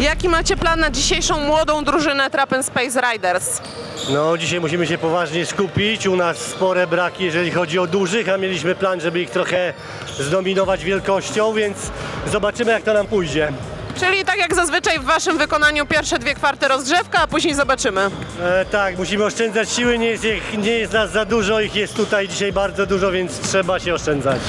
Jaki macie plan na dzisiejszą młodą drużynę Trap and Space Riders? No, dzisiaj musimy się poważnie skupić. U nas spore braki, jeżeli chodzi o dużych, a mieliśmy plan, żeby ich trochę zdominować wielkością, więc zobaczymy, jak to nam pójdzie. Czyli jak zazwyczaj w waszym wykonaniu pierwsze dwie kwarty rozgrzewka, a później zobaczymy. E, tak, musimy oszczędzać siły, nie jest, ich, nie jest nas za dużo, ich jest tutaj dzisiaj bardzo dużo, więc trzeba się oszczędzać.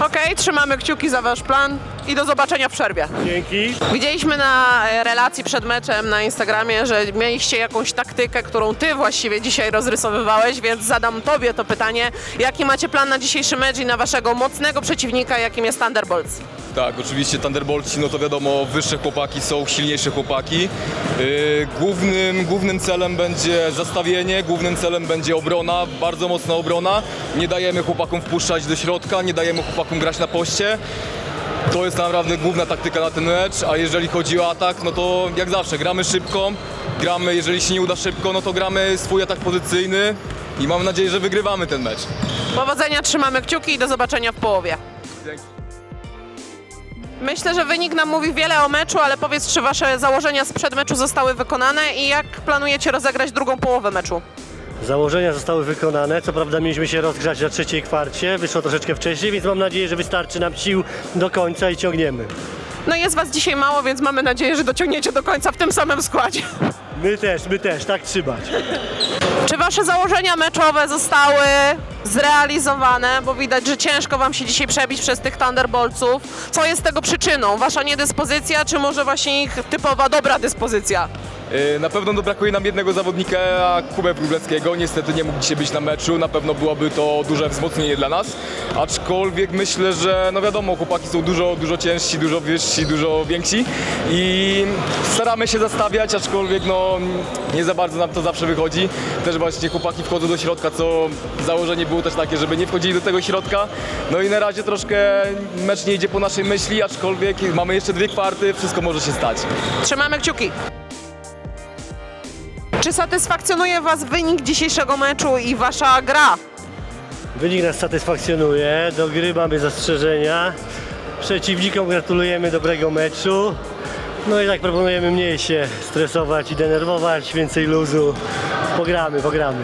Okej, trzymamy kciuki za wasz plan i do zobaczenia w przerwie. Dzięki. Widzieliśmy na e, relacji przed meczem na Instagramie, że mieliście jakąś taktykę, którą ty właściwie dzisiaj rozrysowywałeś, więc zadam tobie to pytanie. Jaki macie plan na dzisiejszy mecz i na waszego mocnego przeciwnika, jakim jest Thunderbolts? Tak, oczywiście Thunderbolci, no to wiadomo, wyższe chłopaki są silniejsze chłopaki. Yy, głównym, głównym celem będzie zastawienie, głównym celem będzie obrona, bardzo mocna obrona. Nie dajemy chłopakom wpuszczać do środka, nie dajemy chłopakom grać na poście. To jest naprawdę główna taktyka na ten mecz, a jeżeli chodzi o atak, no to jak zawsze gramy szybko, gramy, jeżeli się nie uda szybko, no to gramy swój atak pozycyjny i mam nadzieję, że wygrywamy ten mecz. Powodzenia, trzymamy kciuki i do zobaczenia w połowie. Dzięki. Myślę, że wynik nam mówi wiele o meczu, ale powiedz, czy wasze założenia sprzed meczu zostały wykonane i jak planujecie rozegrać drugą połowę meczu? Założenia zostały wykonane, co prawda mieliśmy się rozgrzać na trzeciej kwarcie, wyszło troszeczkę wcześniej, więc mam nadzieję, że wystarczy nam sił do końca i ciągniemy. No jest was dzisiaj mało, więc mamy nadzieję, że dociągniecie do końca w tym samym składzie. My też, my też, tak trzymać. Czy wasze założenia meczowe zostały zrealizowane? Bo widać, że ciężko wam się dzisiaj przebić przez tych Thunderboltsów. Co jest tego przyczyną? Wasza niedyspozycja, czy może właśnie ich typowa dobra dyspozycja? Yy, Na pewno no, brakuje nam jednego zawodnika, Kubę Wróblewskiego. Niestety nie mógł dzisiaj być na meczu. Na pewno byłoby to duże wzmocnienie dla nas. Aczkolwiek myślę, że no wiadomo, chłopaki są dużo, dużo ciężsi, dużo wyżsi, dużo więksi i staramy się zastawiać, aczkolwiek no nie za bardzo nam to zawsze wychodzi. Też właśnie chłopaki wchodzą do środka, co założenie było też takie, żeby nie wchodzili do tego środka. No i na razie troszkę mecz nie idzie po naszej myśli, aczkolwiek mamy jeszcze dwie kwarty, wszystko może się stać. Trzymamy kciuki. Czy satysfakcjonuje was wynik dzisiejszego meczu i wasza gra? Wynik nas satysfakcjonuje, do gry mamy zastrzeżenia. Przeciwnikom gratulujemy dobrego meczu. No i tak proponujemy mniej się stresować i denerwować, więcej luzu. Pogramy, pogramy.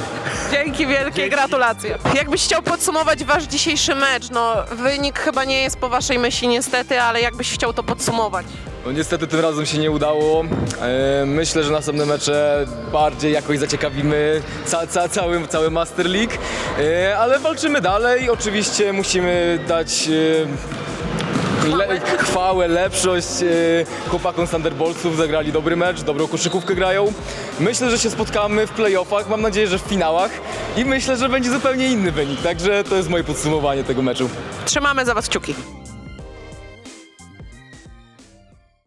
Dzięki wielkie, gratulacje. Jakbyś chciał podsumować wasz dzisiejszy mecz? No, wynik chyba nie jest po waszej myśli niestety, ale jakbyś chciał to podsumować? No niestety tym razem się nie udało. E, Myślę, że następne mecze bardziej jakoś zaciekawimy ca, ca, cały, cały Master League, E, ale walczymy dalej. Oczywiście musimy dać e, le, chwałę, lepszość e, chłopakom z Thunderboltsów. Zagrali dobry mecz, dobrą koszykówkę grają. Myślę, że się spotkamy w playoffach, mam nadzieję, że w finałach i myślę, że będzie zupełnie inny wynik. Także to jest moje podsumowanie tego meczu. Trzymamy za was kciuki.